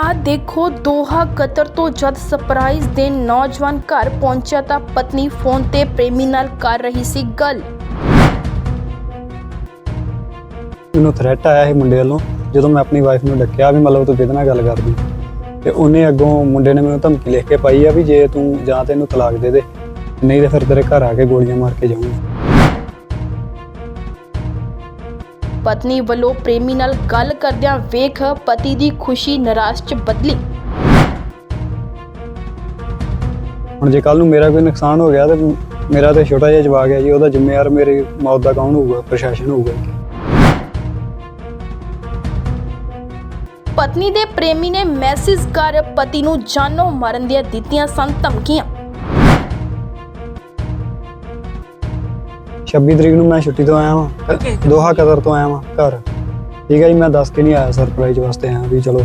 ਆ ਦੇਖੋ, Doha Qatar ਤੋਂ ਜਦ ਸਰਪ੍ਰਾਈਜ਼ ਦੇਣ ਨੌਜਵਾਨ ਘਰ ਪਹੁੰਚਿਆ ਤਾਂ ਪਤਨੀ ਫੋਨ ਤੇ ਪ੍ਰੇਮੀ ਨਾਲ ਕਰ ਰਹੀ ਸੀ ਗੱਲ। ਮੈਨੂੰ ਥ੍ਰੈਟ ਆਇਆ ਸੀ ਮੁੰਡੇ ਵੱਲੋਂ, ਜਦੋਂ ਮੈਂ ਆਪਣੀ ਵਾਈਫ ਨੂੰ ਡੱਕਿਆ ਵੀ ਮਤਲਬ ਤੂੰ ਕਿਹਦੇ ਨਾਲ ਗੱਲ ਕਰਦੀ। ਤੇ ਉਹਨੇ ਅੱਗੋਂ ਮੁੰਡੇ ਨੇ ਮੈਨੂੰ ਧਮਕੀ ਲਿਖ ਕੇ ਪਾਈ ਆ ਵੀ ਜੇ ਤੂੰ ਜਾਂ ਤੈਨੂੰ ਤਲਾਕ ਦੇ ਦੇ, ਨਹੀਂ ਤੇ ਫਿਰ ਤੇਰੇ ਘਰ ਆ ਕੇ ਗੋਲੀਆਂ ਮਾਰ ਕੇ ਜਾਊਂਗਾ। ਪਤਨੀ ਵੱਲੋਂ ਪ੍ਰੇਮੀ ਨਾਲ ਗੱਲ ਕਰਦਿਆਂ ਵੇਖ ਪਤੀ ਦੀ ਖੁਸ਼ੀ ਨਿਰਾਸ਼ ਚ ਬਦਲੀ। ਹੁਣ ਜੇ ਕੱਲ ਨੂੰ ਮੇਰਾ ਕੋਈ ਨੁਕਸਾਨ ਹੋ ਗਿਆ ਤੇ ਮੇਰਾ ਤੇ ਛੋਟਾ ਜਿਹਾ ਜਵਾਕ ਹੈ ਜੀ ਉਹਦਾ ਜ਼ਿੰਮੇਵਾਰ ਮੇਰੀ ਮੌਤ ਦਾ ਕੌਣ ਹੋਊਗਾ ਪ੍ਰਸ਼ਾਸਨ ਹੋਊਗਾ। ਪਤਨੀ ਦੇ ਪ੍ਰੇਮੀ ਨੇ ਮੈਸੇਜ ਕਰ ਪਤੀ ਨੂੰ ਜਾਨੋਂ ਮਾਰਨ ਦੀਆਂ ਦਿੱਤੀਆਂ ਸਨ ਧਮਕੀਆਂ। 26 ਤਰੀਕ ਨੂੰ ਮੈਂ ਛੁੱਟੀ ਤੋਂ ਆਇਆ ਵਾਂ। ਦੋਹਾ ਕਤਰ ਤੋਂ ਆਇਆ ਵਾਂ ਘਰ। ਠੀਕ ਹੈ ਜੀ ਮੈਂ ਦੱਸ ਕੇ ਨਹੀਂ ਆਇਆ ਸਰਪ੍ਰਾਈਜ਼ ਵਾਸਤੇ ਆਇਆ ਵੀ ਚਲੋ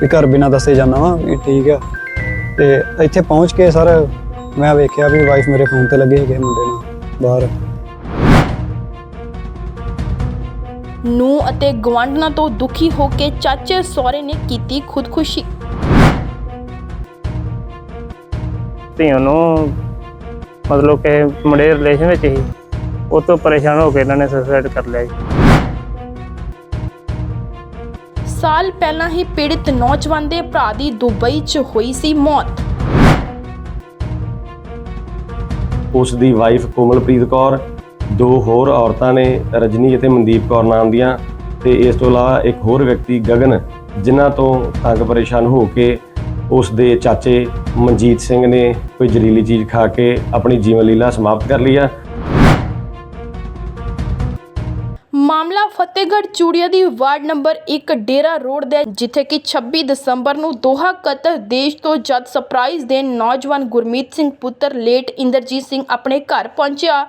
ਵੀ ਘਰ ਬਿਨਾਂ ਦੱਸੇ ਜਾਣਾ ਵਾਂ ਵੀ ਠੀਕ ਆ। ਤੇ ਇੱਥੇ ਪਹੁੰਚ ਕੇ ਸਰ ਮੈਂ ਵੇਖਿਆ ਵੀ ਵਾਈਫ ਮੇਰੇ ਫੋਨ ਤੇ ਲੱਗੇ ਹੈਗੇ ਮੁੰਡੇ ਨਾਲ ਬਾਹਰ। ਨੂੰ ਅਤੇ ਗਵਾਂਢਣਾ ਤੋਂ ਦੁਖੀ ਹੋ ਕੇ ਚਾਚੇ ਸਹੁਰੇ ਨੇ ਕੀਤੀ ਖੁਦਕੁਸ਼ੀ। ਧੀਆਂ ਨੂੰ ਮਤਲਬ ਕਿ ਮੁੰਡੇ ਰਿਲੇਸ਼ਨ ਵਿੱਚ ਹੀ। ਉਹ ਤੋਂ ਪਰੇਸ਼ਾਨ ਹੋ ਕੇ ਇਹਨਾਂ ਨੇ ਸੁਸਾਈਡ ਕਰ ਲਿਆ ਜੀ। ਸਾਲ ਪਹਿਲਾਂ ਹੀ ਪੀੜਿਤ ਨੌਜਵਾਨ ਦੇ ਭਰਾ ਦੀ ਦੁਬਈ 'ਚ ਹੋਈ ਸੀ ਮੌਤ। ਉਸ ਦੀ ਵਾਈਫ ਕੋਮਲਪ੍ਰੀਤ ਕੌਰ ਦੋ ਹੋਰ ਔਰਤਾਂ ਨੇ ਰਜਨੀ ਅਤੇ ਮਨਦੀਪ ਕੌਰ ਨਾਮ ਦੀਆਂ ਤੇ ਇਸ ਤੋਂ ਇਲਾਵਾ ਇੱਕ ਹੋਰ ਵਿਅਕਤੀ ਗਗਨ ਜਿਨ੍ਹਾਂ ਤੋਂ ਤੰਗ ਪਰੇਸ਼ਾਨ ਹੋ ਕੇ ਉਸ ਦੇ ਚਾਚੇ ਮਨਜੀਤ ਸਿੰਘ ਨੇ ਕੋਈ ਜ਼ਹਿਰੀਲੀ ਚੀਜ਼ ਖਾ ਕੇ ਆਪਣੀ ਜੀਵਨ ਲੀਲਾ ਸਮਾਪਤ ਕਰ ਲਈ ਆ। ਮਾਮਲਾ ਫਤਿਹਗੜ੍ਹ ਚੂੜੀਆ ਦੀ ਵਾਰਡ ਨੰਬਰ 1 ਡੇਰਾ ਰੋਡ ਦਾ ਹੈ, ਜਿੱਥੇ ਕਿ 26 ਦਸੰਬਰ ਨੂੰ ਦੋਹਾ ਕਤਰ ਦੇਸ਼ ਤੋਂ ਜਦ ਸਰਪ੍ਰਾਈਜ਼ ਦੇਣ ਨੌਜਵਾਨ ਗੁਰਮੀਤ ਸਿੰਘ ਪੁੱਤਰ ਲੇਟ ਇੰਦਰਜੀਤ ਸਿੰਘ ਆਪਣੇ ਘਰ ਪਹੁੰਚਿਆ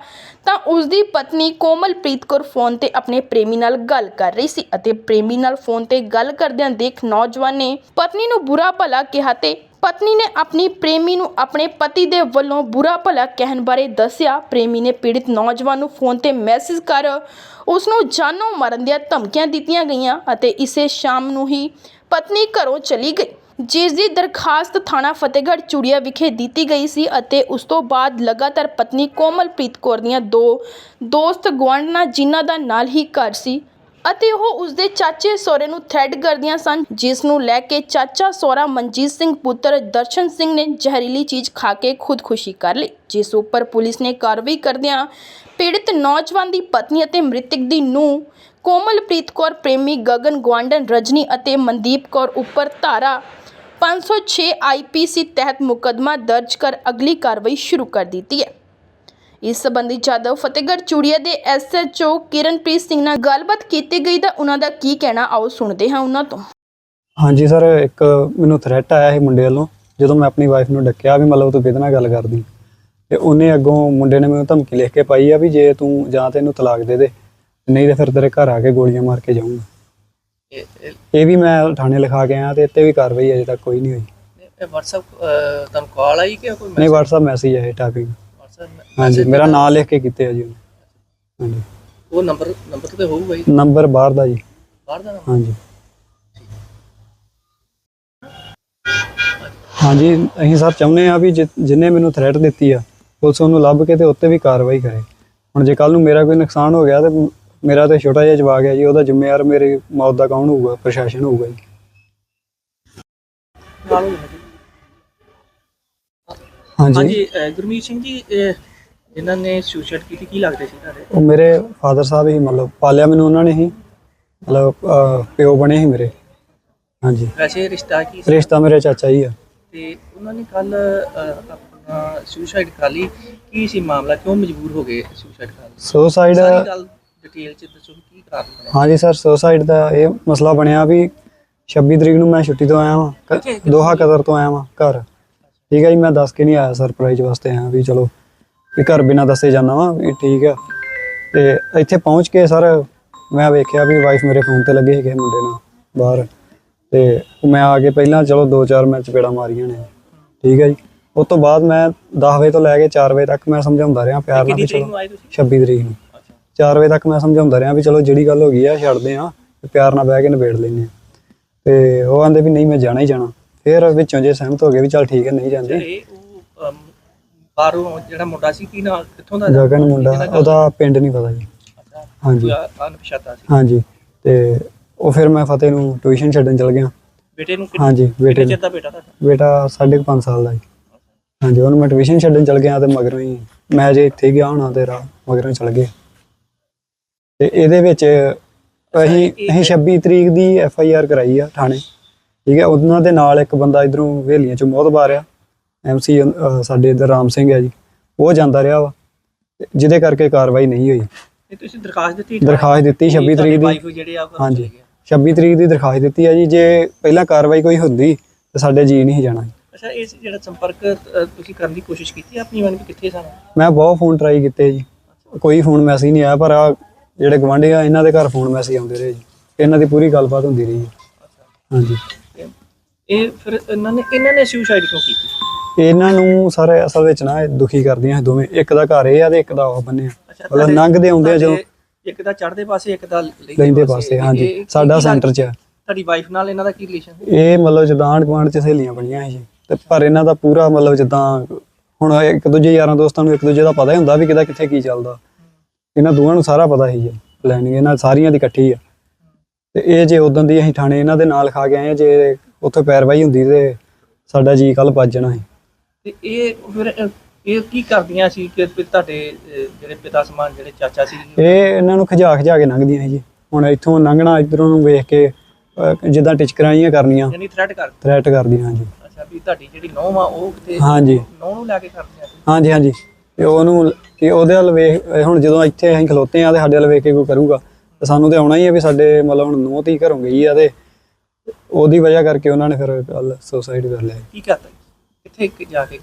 ਤਾਂ ਉਸ ਦੀ ਪਤਨੀ ਕੋਮਲਪ੍ਰੀਤ ਕੌਰ ਫੋਨ ਤੇ ਆਪਣੇ ਪ੍ਰੇਮੀ ਨਾਲ ਗੱਲ ਕਰ ਰਹੀ ਸੀ ਅਤੇ ਪ੍ਰੇਮੀ ਨਾਲ ਫੋਨ ਤੇ ਗੱਲ ਕਰਦਿਆਂ ਦੇਖ ਨੌਜਵਾਨ ਨੇ ਪਤਨੀ ਨੂੰ ਬੁਰਾ ਭਲਾ ਕਿਹਾ ਤੇ ਪਤਨੀ ਨੇ ਆਪਣੀ ਪ੍ਰੇਮੀ ਨੂੰ ਆਪਣੇ ਪਤੀ ਦੇ ਵੱਲੋਂ ਬੁਰਾ ਭਲਾ ਕਹਿਣ ਬਾਰੇ ਦੱਸਿਆ। ਪ੍ਰੇਮੀ ਨੇ ਪੀੜਤ ਨੌਜਵਾਨ ਨੂੰ ਫੋਨ ਤੇ ਮੈਸੇਜ ਕਰ ਉਸ ਨੂੰ ਜਾਨੋਂ ਮਾਰਨ ਦੀਆਂ ਧਮਕੀਆਂ ਦਿੱਤੀਆਂ ਗਈਆਂ ਅਤੇ ਇਸੇ ਸ਼ਾਮ ਨੂੰ ਹੀ ਪਤਨੀ ਘਰੋਂ ਚਲੀ ਗਈ, ਜਿਸ ਦੀ ਦਰਖਾਸਤ ਥਾਣਾ ਫਤਿਹਗੜ੍ਹ ਚੂੜੀਆ ਵਿਖੇ ਦਿੱਤੀ ਗਈ ਸੀ ਅਤੇ ਉਸ ਤੋਂ ਬਾਅਦ ਲਗਾਤਾਰ ਪਤਨੀ ਕੋਮਲਪ੍ਰੀਤ ਕੌਰ ਦੀਆਂ ਦੋ ਦੋਸਤ ਗੁਆਂਢਣਾ ਜਿਨ੍ਹਾਂ ਦਾ ਨਾਲ ਹੀ ਘਰ ਸੀ। ਅਤੇ ਉਹ ਉਸਦੇ ਚਾਚੇ ਸਹੁਰੇ ਨੂੰ ਥ੍ਰੈਡ ਕਰਦੀਆਂ ਸਨ, ਜਿਸ ਨੂੰ ਲੈ ਕੇ ਚਾਚਾ ਸਹੁਰਾ ਮਨਜੀਤ ਸਿੰਘ ਪੁੱਤਰ ਦਰਸ਼ਨ ਸਿੰਘ ਨੇ ਜ਼ਹਿਰੀਲੀ ਚੀਜ਼ ਖਾ ਕੇ ਖੁਦਕੁਸ਼ੀ ਕਰ ਲਈ, ਜਿਸ ਉੱਪਰ ਪੁਲਿਸ ਨੇ ਕਾਰਵਾਈ ਕਰਦਿਆਂ ਪੀੜਤ ਨੌਜਵਾਨ ਦੀ ਪਤਨੀ ਅਤੇ ਮ੍ਰਿਤਕ ਦੀ ਨੂੰਹ ਕੋਮਲਪ੍ਰੀਤ ਕੌਰ, ਪ੍ਰੇਮੀ ਗਗਨ ਗਵਾਂਡਨ ਰਜਨੀ ਅਤੇ ਮਨਦੀਪ ਕੌਰ ਉੱਪਰ ਧਾਰਾ 506 ਆਈਪੀਸੀ ਤਹਿਤ ਮੁਕੱਦਮਾ ਦਰਜ ਕਰ ਅਗਲੀ ਕਾਰਵਾਈ ਸ਼ੁਰੂ ਕਰ ਦਿੱਤੀ ਹੈ। ਇਸ ਸੰਬੰਧੀ ਜਾਦਵ ਫਤਿਹਗੜ੍ਹ ਚੂੜੀਆ ਦੇ ਐਸਐਚਓ ਕਿਰਨਪ੍ਰੀਤ ਸਿੰਘ ਨਾਲ ਗੱਲਬਾਤ ਕੀਤੀ ਗਈ ਤਾਂ ਉਹਨਾਂ ਦਾ ਕੀ ਕਹਿਣਾ ਆਓ ਸੁਣਦੇ ਹਾਂ ਉਹਨਾਂ ਤੋਂ। ਹਾਂਜੀ ਸਰ ਇੱਕ ਮੈਨੂੰ ਥ੍ਰੈਟ ਆਇਆ ਸੀ ਮੁੰਡੇ ਵੱਲੋਂ ਜਦੋਂ ਮੈਂ ਆਪਣੀ ਵਾਈਫ ਨੂੰ ਡੱਕਿਆ ਵੀ ਮਤਲਬ ਤੂੰ ਕਿਹਦੇ ਨਾਲ ਗੱਲ ਕਰਦੀ। ਤੇ ਉਹਨੇ ਅੱਗੋਂ ਮੁੰਡੇ ਨੇ ਮੈਨੂੰ ਧਮਕੀ ਲਿਖ ਕੇ ਪਾਈ ਆ ਵੀ ਜੇ ਤੂੰ ਜਾਂ ਤੈਨੂੰ ਤਲਾਕ ਦੇ ਦੇ ਨਹੀਂ ਤੇ ਫਿਰ ਤੇਰੇ ਘਰ ਆ ਕੇ ਗੋਲੀਆਂ ਮਾਰ ਕੇ ਜਾਊਂਗਾ। ਇਹ ਵੀ ਮੈਂ ਥਾਣੇ ਲਿਖਾ ਕੇ ਆਇਆ ਤੇ ਇੱਥੇ ਵੀ ਕਾਰਵਾਈ ਅਜੇ ਤੱਕ ਕੋਈ ਨਹੀਂ ਹੋਈ। ਇਹ WhatsApp ਤੁਹਾਨੂੰ ਕਾਲ ਆਈ ਕਿ ਕੋਈ ਨਹੀਂ WhatsApp ਮੈਸੇਜ ਹੈ ਟਾਈਪਿੰਗ WhatsApp ਹਾਂਜੀ ਮੇਰਾ ਨਾਮ ਲਿਖ ਕੇ ਕੀਤੇ ਆ ਜੀ ਉਹਨੇ। ਹਾਂਜੀ। ਉਹ ਨੰਬਰ ਨੰਬਰ ਤੇ ਹੋਊਗਾ ਹੀ ਨੰਬਰ ਬਾਹਰ ਦਾ ਜੀ। ਬਾਹਰ ਦਾ? ਹਾਂਜੀ। ਹਾਂਜੀ ਅਸੀਂ ਸਰ ਚਾਹੁੰਦੇ ਆ ਵੀ ਜਿ- ਜਿਹਨੇ ਮੈਨੂੰ ਥ੍ਰੈਟ ਦਿੱਤੀ ਆ ਪੁਲਿਸ ਉਹਨੂੰ ਲੱਭ ਕੇ ਤੇ ਉੱਤੇ ਵੀ ਕਾਰਵਾਈ ਕਰੇ। ਹੁਣ ਜੇ ਕੱਲ ਨੂੰ ਮੇਰਾ ਕੋਈ ਨੁਕਸਾਨ ਹੋ ਗਿਆ ਤੇ ਮੇਰਾ ਤੇ ਛੋਟਾ ਜਿਹਾ ਜਵਾਕ ਹੈ ਜੀ ਉਹਦਾ ਜ਼ਿੰਮੇਵਾਰ ਮੇਰੀ ਮੌਤ ਦਾ ਕੌਣ ਹੋਊਗਾ? ਪ੍ਰਸ਼ਾਸਨ ਹੋਊਗਾ ਜੀ। ਹਾਂਜੀ। ਅਹ, ਗੁਰਮੀਤ ਸਿੰਘ ਜੀ ਜਿਨ੍ਹਾਂ ਨੇ ਸੁਸਾਈਡ ਕੀਤੀ ਕੀ ਲੱਗਦੇ ਸੀ ਤੁਹਾਡੇ? ਉਹ ਮੇਰੇ ਫਾਦਰ ਸਾਹਿਬ ਹੀ ਮਤਲਬ ਪਾਲਿਆ ਮੈਨੂੰ ਉਹਨਾਂ ਨੇ ਹੀ। ਮਤਲਬ ਅਹ, ਪਿਓ ਬਣੇ ਸੀ ਮੇਰੇ। ਹਾਂਜੀ। ਵੈਸੇ ਰਿਸ਼ਤਾ ਕੀ ਸੀ? ਰਿਸ਼ਤਾ ਮੇਰੇ ਚਾਚਾ ਜੀ ਆ। ਤੇ ਉਹਨਾਂ ਨੇ ਕੱਲ ਆਪਣਾ ਸੁਸਾਈਡ ਕਰ ਲਈ। ਕੀ ਸੀ ਮਾਮਲਾ? ਕਿਉਂ ਮਜਬੂਰ ਹੋ ਗਏ ਸੁਸਾਈਡ ਕਰਨ ਲਈ ਸੁਸਾਈਡ ਸਾਰੀ ਗੱਲ ਡਿਟੇਲ ਚ ਦੱਸੋ ਵੀ ਕੀ ਕਾਰਨ ਬਣਿਆ। ਹਾਂਜੀ ਸਰ ਸੁਸਾਈਡ ਦਾ ਇਹ ਮਸਲਾ ਬਣਿਆ ਵੀ 26 ਤਰੀਕ ਨੂੰ ਮੈਂ ਛੁੱਟੀ ਤੋਂ ਆਇਆ ਵਾਂ। ਕ- ਦੋਹਾ ਕਤਰ ਤੋਂ ਆਇਆ ਵਾਂ ਘਰ। ਠੀਕ ਹੈ ਜੀ ਮੈਂ ਦੱਸ ਕੇ ਨਹੀਂ ਆਇਆ ਸਰਪ੍ਰਾਈਜ਼ ਵਾਸਤੇ ਆਇਆ ਵੀ ਚਲੋ ਵੀ ਘਰ ਬਿਨਾਂ ਦੱਸੇ ਜਾਣਾ ਵਾਂ ਵੀ ਠੀਕ ਆ। ਤੇ ਇੱਥੇ ਪਹੁੰਚ ਕੇ ਸਰ ਮੈਂ ਵੇਖਿਆ ਵੀ ਵਾਈਫ ਮੇਰੇ ਫੋਨ ਤੇ ਲੱਗੇ ਹੈਗੇ ਮੁੰਡੇ ਨਾਲ ਬਾਹਰ। ਤੇ ਮੈਂ ਆ ਕੇ ਪਹਿਲਾਂ ਚਲੋ 2-4 ਮੈਂ ਚਪੇੜਾ ਮਾਰੀਆਂ ਨੇ ਠੀਕ ਹੈ ਜੀ। ਉਸ ਤੋਂ ਬਾਅਦ ਮੈਂ 10 ਵਜੇ ਤੋਂ ਲੈ ਕੇ 4 ਵਜੇ ਤੱਕ ਮੈਂ ਸਮਝਾਉਂਦਾ ਰਿਹਾ ਪਿਆਰ ਨਾਲ ਵੀ ਚਲੋ। ਨੂੰ ਆਏ ਤੁਸੀਂ? 26 ਤਰੀਕ ਨੂੰ। 4 ਵਜੇ ਤੱਕ ਮੈਂ ਸਮਝਾਉਂਦਾ ਰਿਹਾ ਵੀ ਚਲੋ ਜਿਹੜੀ ਗੱਲ ਹੋ ਗਈ ਆ ਛੱਡਦੇ ਆ ਪਿਆਰ ਨਾਲ ਬਹਿ ਕੇ ਨਿਬੇੜ ਲੈਂਦੇ ਆ। ਤੇ ਉਹ ਆਂਦੇ ਵੀ ਨਹੀਂ ਮੈਂ ਜਾਣਾ ਹੀ ਜਾਣਾ। ਫਿਰ ਵਿੱਚੋਂ ਜੇ ਸਹਿਮਤ ਹੋ ਗਏ ਵੀ ਚੱਲ ਠੀਕ ਹੈ ਨਹੀਂ ਜਾਂਦੇ। ਇਹ ਉਹ ਅਮ, ਬਾਹਰੋਂ ਜਿਹੜਾ ਮੁੰਡਾ ਸੀ ਕੀ ਨਾ ਕਿੱਥੋਂ ਦਾ ਗਗਨ ਮੁੰਡਾ ਉਹਦਾ ਪਿੰਡ ਨਹੀਂ ਪਤਾ ਜੀ। ਅੱਛਾ, ਹਾਂਜੀ। ਕੋਈ ਅ- ਅਣਪਛਾਤਾ ਸੀ। ਹਾਂਜੀ ਤੇ ਉਹ ਫਿਰ ਮੈਂ ਫਤਿਹ ਨੂੰ ਟਿਊਸ਼ਨ ਛੱਡਣ ਚਲ ਗਿਆ। ਬੇਟੇ ਨੂੰ ਕਿੰਨੇ ਹਾਂਜੀ ਬੇਟੇ ਕਿੰਨੇ ਚਿਰ ਦਾ ਬੇਟਾ ਤੁਹਾਡਾ? ਬੇਟਾ 5.5 ਸਾਲ ਦਾ ਜੀ। ਹਾਂਜੀ ਉਹਨੂੰ ਮੈਂ ਟਿਊਸ਼ਨ ਛੱਡਣ ਚਲ ਗਿਆ ਤੇ ਮਗਰੋਂ ਹੀ ਮੈਂ ਜੇ ਇੱਥੇ ਹੀ ਗਿਆ ਹੋਣਾ ਤੇ ਰਾਹ ਮਗਰੋਂ ਚਲ ਗਏ ਤੇ ਇਹਦੇ ਵਿੱਚ ਅਸੀਂ ਅਸੀਂ 26 ਤਰੀਕ ਦੀ ਐਫ ਆਈ ਆਰ ਕਰਾਈ ਆ ਥਾਣੇ। ਠੀਕ ਹੈ ਉਹਨਾਂ ਦੇ ਨਾਲ ਇੱਕ ਬੰਦਾ ਇਧਰੋਂ ਹਵੇਲੀਆਂ ਚੋਂ ਮੋਹਤਬਾਰ ਆ ਐਮ ਸੀ ਸਾਡੇ ਇਧਰ ਰਾਮ ਸਿੰਘ ਹੈ ਜੀ। ਉਹ ਜਾਂਦਾ ਰਿਹਾ ਵਾ। ਤੇ ਜਿਹਦੇ ਕਰਕੇ ਕਾਰਵਾਈ ਨਹੀਂ ਹੋਈ। ਤੁਸੀਂ ਦਰਖਾਸਤ ਦਿੱਤੀ ਦਰਖਾਸਤ ਦਿੱਤੀ 26 ਤਰੀਕ ਦੀ। ਹਾਂਜੀ। ਚਲੇ ਗਏ। 26 ਤਰੀਕ ਦੀ ਦਰਖਾਸਤ ਦਿੱਤੀ ਆ ਜੀ। ਜੇ ਪਹਿਲਾਂ ਕਾਰਵਾਈ ਕੋਈ ਹੁੰਦੀ ਤੇ ਸਾਡੇ ਜੀ ਨਹੀਂ ਜਾਣਾ। ਅੱਛਾ ਇਸ ਜਿਹੜਾ ਸੰਪਰਕ ਤੁਸੀਂ ਕਰਨ ਦੀ ਕੋਸ਼ਿਸ਼ ਕੀਤੀ ਆਪਣੀ ਮਨ ਕਿੱਥੇ ਸਨ ਮੈਂ ਬਹੁਤ ਫੋਨ ਟਰਾਈ ਕੀਤੇ ਜੀ। ਕੋਈ ਫੋਨ ਮੈਸੇਜ ਨਹੀਂ ਆਇਆ ਪਰ ਆ ਜਿਹੜੇ ਗਵਾਂਢੀ ਆ ਇਹਨਾਂ ਦੇ ਘਰ ਫੋਨ ਮੈਸੇਜ ਆਉਂਦੇ ਰਹੇ ਜੀ। ਇਹਨਾਂ ਦੀ ਪੂਰੀ ਗੱਲਬਾਤ ਹੁੰਦੀ ਰਹੀ ਹੈ। ਹਾਂਜੀ। ਤੇ ਇਹ ਫਿਰ ਇਹਨਾਂ ਨੇ ਇਹਨਾਂ ਨੇ ਸੁਸਾਈਡ ਕਿਉਂ ਕੀਤੀ? ਇਹਨਾਂ ਨੂੰ ਸਾਰੇ ਅਸਲ ਵਿੱਚ ਨਾ ਇਹ ਦੁਖੀ ਕਰਦੀਆਂ ਇਹ ਦੋਵੇਂ। ਇੱਕ ਦਾ ਘਰ ਇਹ ਆ ਤੇ ਇੱਕ ਦਾ ਉਹ ਬੰਨੇ ਆ। ਅੱਛਾ ਮਤਲਬ ਲੰਘਦੇ ਆਉਂਦੇ ਆ ਜਦੋਂ ਤੁਹਾਡੇ ਇੱਕ ਦਾ ਚੜ੍ਹਦੇ ਪਾਸੇ ਇੱਕ ਦਾ ਲੈਂਦੇ ਪਾਸੇ। ਹਾਂਜੀ। ਇਹ- ਸਾਡਾ ਸੈਂਟਰ 'ਚ ਆ। ਤੁਹਾਡੀ ਵਾਈਫ ਨਾਲ ਇਹਨਾਂ ਦਾ ਕੀ ਰਿਲੇਸ਼ਨ ਇਹ ਮਤਲਬ ਜਿੱਦਾਂ ਗੁਆਂਢ 'ਚ ਸਹੇਲੀਆਂ ਬਣੀਆਂ ਸੀ ਤੇ ਪਰ ਇਹਨਾਂ ਦਾ ਪੂਰਾ ਮਤਲਬ ਜਿੱਦਾਂ ਹੁਣ ਇੱਕ ਦੂਜੇ ਯਾਰਾਂ ਦੋਸਤਾਂ ਨੂੰ ਇੱਕ ਦੂਜੇ ਦਾ ਪਤਾ ਹੀ ਹੁੰਦਾ ਵੀ ਕਿਹਦਾ ਕਿੱਥੇ ਕੀ ਚੱਲਦਾ। ਇਹਨਾਂ ਦੋਵਾਂ ਨੂੰ ਸਾਰਾ ਪਤਾ ਸੀ ਜੀ ਪਲੈਨਿੰਗ ਇਹਨਾਂ ਸਾਰੀਆਂ ਦੀ ਇਕੱਠੀ ਆ। ਤੇ ਇਹ ਜੇ ਉਦੋਂ ਦੀ ਅਸੀਂ ਥਾਣੇ ਇਹਨਾਂ ਦੇ ਨਾਲ ਖਾ ਕੇ ਆਏ ਆ ਜੇ ਉੱਥੇ ਪੈਰਵਾਈ ਹੁੰਦੀ ਤੇ ਸਾਡਾ ਜੀ ਕੱਲ ਭੱਜ ਜਾਣਾ ਸੀ। ਤੇ ਇਹ ਫਿਰ ਇਹ ਕੀ ਕਰਦੀਆਂ ਸੀ ਕਿ ਵੀ ਤੁਹਾਡੇ ਜਿਹੜੇ ਪਿਤਾ ਸਮਾਨ ਜਿਹੜੇ ਚਾਚਾ ਸੀ? ਇਹ ਇਹਨਾਂ ਨੂੰ ਖਿਜਾ ਖਿਜਾ ਕੇ ਲੰਘਦੀਆਂ ਸੀ ਜੀ। ਹੁਣ ਇੱਥੋਂ ਲੰਘਣਾ ਇਧਰੋਂ ਨੂੰ ਵੇਖ ਕੇ ਅਹ, ਜਿੱਦਾਂ ਟਿਚਕਰਾਂ ਜਿਹੀਆਂ ਕਰਨੀਆਂ ਯਾਨੀ ਥ੍ਰੈਟ ਕਰ ਥ੍ਰੈਟ ਕਰਦੀਆਂ ਹਾਂਜੀ। ਅੱਛਾ ਵੀ ਤੁਹਾਡੀ ਜਿਹੜੀ ਨੌਂ ਆ ਉਹ ਕਿਤੇ ਹਾਂਜੀ। ਨੌਂ ਨੂੰ ਲੈ ਕੇ ਕਰਦੀਆਂ ਸੀ? ਹਾਂਜੀ ਹਾਂਜੀ। ਤੇ ਉਹਨੂੰ ਕਿ ਉਹਦੇ ਵੱਲ ਵੇਖ ਇਹ ਹੁਣ ਜਦੋਂ ਇੱਥੇ ਅਸੀਂ ਖਲੋਤੇ ਆ ਤੇ ਸਾਡੇ ਵੱਲ ਵੇਖ ਕੇ ਕੋਈ ਕਰੂਗਾ ਤੇ ਸਾਨੂੰ ਤੇ ਆਉਣਾ ਹੀ ਆ ਵੀ ਸਾਡੇ ਮਤਲਬ ਹੁਣ ਨੂੰਹ ਧੀ ਘਰੋਂ ਗਈ ਆ ਤੇ ਉਹਦੀ ਵਜ੍ਹਾ ਕਰਕੇ ਉਹਨਾਂ ਨੇ ਫਿਰ ਕੱਲ ਸੁਸਾਈਡ ਕਰ ਲਿਆ। ਕੀ ਕਰਤਾ ਕਿੱਥੇ ਕਿ ਜਾ ਕੇ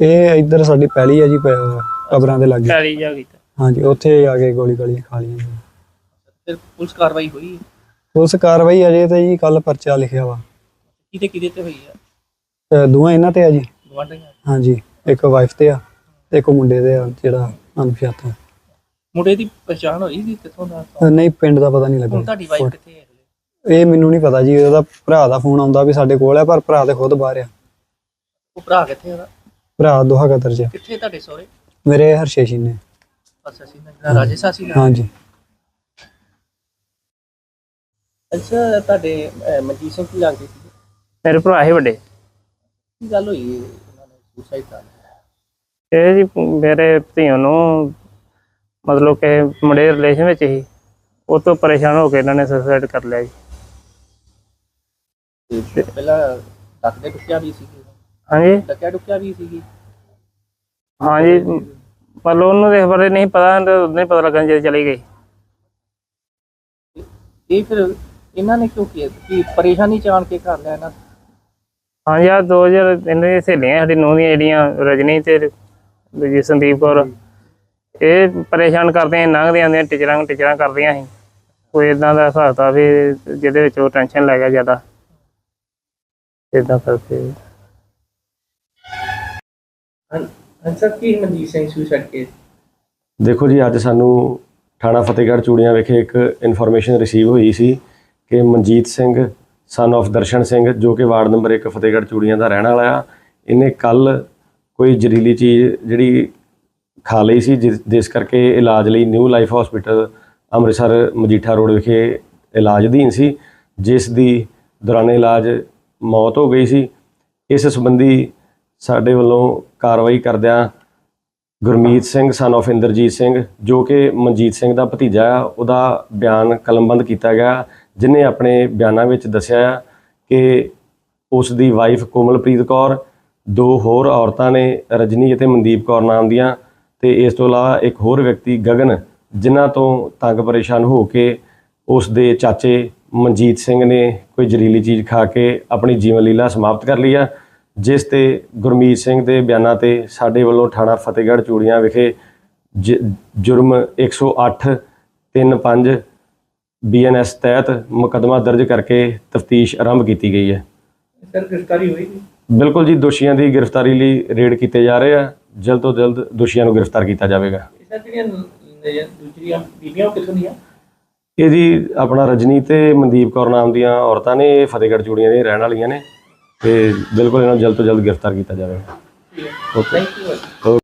ਇਹ ਇੱਧਰ ਸਾਡੀ ਪਹਿਲੀ ਆ ਜੀ ਕਬਰਾਂ ਦੇ ਲਾਗੇ। ਕਾਲੀ ਜਾ ਕੀਤਾ। ਹਾਂਜੀ ਉੱਥੇ ਆ ਕੇ ਗੋਲੀ ਗਾਲੀਆਂ ਖਾ ਲਈਆਂ ਜੀ। ਫਿਰ ਪੁਲਿਸ ਕਾਰਵਾਈ ਹੋਈ? ਪੁਲਿਸ ਕਾਰਵਾਈ ਅਜੇ ਤੇ ਜੀ ਕੱਲ ਪਰਚਾ ਲਿਖਿਆ ਵਾ। ਕਿਤੇ ਕਿਤੇ ਤੇ ਹੋਈ ਆ? ਤੇ ਦੋਵਾਂ ਇਹਨਾਂ ਤੇ ਆ ਜੀ। ਗਵਾਂਢੀਆਂ ਹਾਂਜੀ ਇੱਕ ਵਾਈਫ ਤੇ ਆ ਤੇ ਇੱਕ ਮੁੰਡੇ ਤੇ ਆ ਜਿਹੜਾ ਅਨਪਛਾਤਾ ਮੁੰਡੇ ਦੀ ਪਛਾਣ ਹੋਈ ਕਿ ਕਿੱਥੋਂ ਦਾ? ਨਹੀਂ ਪਿੰਡ ਦਾ ਪਤਾ ਨਹੀਂ ਹੁਣ ਲੱਗਾ ਤੁਹਾਡੀ ਵਾਈਫ ਕਿੱਥੇ ਹੈ? ਇਹ ਮੈਨੂੰ ਨਹੀਂ ਪਤਾ ਜੀ ਉਹਦਾ ਭਰਾ ਦਾ ਫੋਨ ਆਉਂਦਾ ਵੀ ਸਾਡੇ ਕੋਲ ਆ ਪਰ ਭਰਾ ਤੇ ਖੁਦ ਬਾਹਰ ਆ। ਉਹ ਭਰਾ ਕਿੱਥੇ ਉਹਦਾ? ਭਰਾ ਦੋਹਾ ਕਤਰ ਚ ਆ। ਕਿੱਥੇ ਤੁਹਾਡੇ ਸਹੁਰੇ? ਮੇਰੇ ਹਰਸ਼ੇਸ਼ੀ ਨੇ। ਅੱਛਾ ਸੀ ਨਾ ਰਾਜੇਸ਼ਾਸੀ ਨਾਲ। ਹਾਂਜੀ। ਅੱਛਾ ਤੁਹਾਡੇ ਅਹ, ਮਨਜੀਤ ਸਿੰਘ ਕੀ ਲੱਗਦੇ ਸੀ? ਮੇਰੇ ਭਰਾ ਹੀ ਵੱਡੇ। ਕੀ ਗੱਲ ਹੋਈ ਉਹਨਾਂ ਨੇ ਸੁਸਾਈਡ ਕਰ ਲਿਆ? ਇਹ ਜੀ ਮੇਰੇ ਧੀਆਂ ਨੂੰ ਮਤਲਬ ਕਿ ਮੁੰਡੇ ਰਿਲੇਸ਼ਨ ਵਿੱਚ ਹੀ ਉਹ ਤੋਂ ਪਰੇਸ਼ਾਨ ਹੋ ਕੇ ਇਹਨਾਂ ਨੇ ਸੁਸਾਈਡ ਕਰ ਲਿਆ ਜੀ। ਤੇ ਪਹਿਲਾਂ ਡੱਕਦੇ ਡੁੱਕਿਆ ਵੀ ਹਾਂਜੀ? ਸੀਗੀ। ਹਾਂਜੀ ਪਰ ਉਹਨੂੰ ਇਸ ਬਾਰੇ ਨਹੀਂ ਪਤਾ ਨਹੀਂ ਪਤਾ ਲੱਗਣ ਜੇ ਚਲੀ ਗਈ। ਇਹ ਫਿਰ ਇਹਨਾਂ ਨੇ ਕਿਉਂ ਕੀਤਾ? ਕਿ ਪਰੇਸ਼ਾਨੀ ਚਾਣ ਕੇ ਕਰ ਲਿਆ ਇਹਨਾਂ ਹਾਂਜੀ ਆ 2000 ਇਹਨਾਂ ਸਹੇਲੀਆਂ ਸਾਡੀ ਨੂੰਹ ਦੀਆਂ ਜਿਹੜੀਆਂ ਰਜਨੀ ਤੇ ਦੂਜੀ ਸੰਦੀਪ ਕੌਰ। ਇਹ ਪਰੇਸ਼ਾਨ ਕਰਦੀਆਂ ਸੀ, ਲੰਘਦੀਆਂ ਆਉਂਦੀਆਂ ਟੀਚਰਾਂ ਟੀਚਰਾਂ ਕਰਦੀਆਂ ਸੀ। ਕੋਈ ਇਦਾਂ ਦਾ ਹਿਸਾਬ ਤਾ ਵੀ ਜਿਹਦੇ ਵਿੱਚ ਉਹ ਟੈਨਸ਼ਨ ਲੈ ਗਿਆ ਜ਼ਿਆਦਾ। ਇਦਾਂ ਕਰਕੇ। ਅੰਸਰ ਕੀ ਮਨਜੀਤ ਸਿੰਘ ਸੁਸਾਈਡ ਕੇ ਦੇਖੋ ਜੀ ਅੱਜ ਸਾਨੂੰ ਥਾਣਾ ਫਤਿਹਗੜ੍ਹ ਚੂੜੀਆਂ ਵਿਖੇ ਇੱਕ ਇਨਫੋਰਮੇਸ਼ਨ ਰਿਸੀਵ ਹੋਈ ਸੀ ਕਿ ਮਨਜੀਤ ਸਿੰਘ ਸਨ of ਦਰਸ਼ਨ ਸਿੰਘ ਜੋ ਕਿ ਵਾਰਡ ਨੰਬਰ 1 ਫਤਿਹਗੜ੍ਹ ਚੂੜੀਆਂ ਦਾ ਰਹਿਣ ਵਾਲਾ ਆ ਇਹਨੇ ਕੱਲ ਕੋਈ ਜ਼ਹਿਰੀਲੀ ਚੀਜ਼ ਜਿਹੜੀ ਖਾ ਲਈ ਸੀ ਜਿਸ ਜਿਸ ਕਰਕੇ ਇਲਾਜ ਲਈ new life hospital Amritsar Majitha road ਵਿਖੇ ਇਲਾਜ ਅਧੀਨ ਸੀ ਜਿਸ ਦੀ ਦੌਰਾਨ ਇਲਾਜ ਮੌਤ ਹੋ ਗਈ ਸੀ। ਇਸ ਸੰਬੰਧੀ ਸਾਡੇ ਵੱਲੋਂ ਕਾਰਵਾਈ ਕਰਦਿਆਂ ਗੁਰਮੀਤ ਸਿੰਘ ਸਨ of ਇੰਦਰਜੀਤ ਸਿੰਘ, ਜੋ ਕਿ ਮਨਜੀਤ ਸਿੰਘ ਦਾ ਭਤੀਜਾ ਆ, ਉਹਦਾ ਬਿਆਨ ਕਲਮਬੰਦ ਕੀਤਾ ਗਿਆ, ਜਿਨੇ ਆਪਣੇ ਬਿਆਨਾਂ ਵਿੱਚ ਦੱਸਿਆ ਆ ਕਿ ਉਸ ਦੀ ਵਾਈਫ ਕੋਮਲਪ੍ਰੀਤ ਕੌਰ, ਦੋ ਹੋਰ ਔਰਤਾਂ ਨੇ, ਰਜਨੀ ਅਤੇ ਮਨਦੀਪ ਕੌਰ ਨਾਮ ਦੀਆਂ, ਤੇ ਇਸ ਤੋਂ ਇਲਾਵਾ ਇੱਕ ਹੋਰ ਵਿਅਕਤੀ, ਗਗਨ, ਜਿਨ੍ਹਾਂ ਤੋਂ ਤੰਗ ਪਰੇਸ਼ਾਨ ਹੋ ਕੇ ਉਸ ਦੇ ਚਾਚੇ ਮਨਜੀਤ ਸਿੰਘ ਨੇ ਕੋਈ ਜ਼ਹਿਰੀਲੀ ਚੀਜ਼ ਖਾ ਕੇ ਆਪਣੀ ਜੀਵਨ ਲੀਲਾ ਸਮਾਪਤ ਕਰ ਲਈ ਆ ਜਿਸ ਤੇ ਗੁਰਮੀਤ ਸਿੰਘ ਦੇ ਬਿਆਨਾਂ ਤੇ ਸਾਡੇ ਵੱਲੋਂ ਥਾਣਾ ਫਤਿਹਗੜ੍ਹ ਚੂੜੀਆਂ ਵਿਖੇ ਜੁਰਮ 108 35 ਬੀਐਨਐਸ ਤਹਿਤ ਮੁਕੱਦਮਾ ਦਰਜ ਕਰਕੇ ਤਫਤੀਸ਼ ਆਰੰਭ ਕੀਤੀ ਗਈ ਹੈ। ਸਰ ਗ੍ਰਿਫਤਾਰੀ ਹੋਈ ਬਿਲਕੁਲ ਜੀ ਦੋਸ਼ੀਆਂ ਦੀ ਗ੍ਰਿਫਤਾਰੀ ਲਈ ਰੇਡ ਕੀਤੇ ਜਾ ਰਹੇ ਆ। ਜਲਦ ਤੋਂ ਜਲਦ ਦੋਸ਼ੀਆਂ ਨੂੰ ਗ੍ਰਿਫਤਾਰ ਕੀਤਾ ਜਾਵੇਗਾ। ਇਹਨਾਂ ਜਿਹੜੀਆਂ ਦੂਜੀਆਂ ਬੀਬੀਆਂ ਕਿੱਥੋਂ ਦੀਆਂ? ਇਹ ਜੀ ਆਪਣਾ ਰਜਨੀ ਤੇ ਮਨਦੀਪ ਕੌਰ ਨਾਮ ਦੀਆਂ ਔਰਤਾਂ ਨੇ ਇਹ ਫਤਿਹਗੜ੍ਹ ਚੂੜੀਆਂ ਦੇ ਰਹਿਣ ਵਾਲੀਆਂ ਨੇ ਤੇ ਬਿਲਕੁਲ ਇਹਨਾਂ ਨੂੰ ਜਲਦ ਤੋਂ ਜਲਦ ਗ੍ਰਿਫਤਾਰ ਕੀਤਾ ਜਾਵੇ। Okay thank you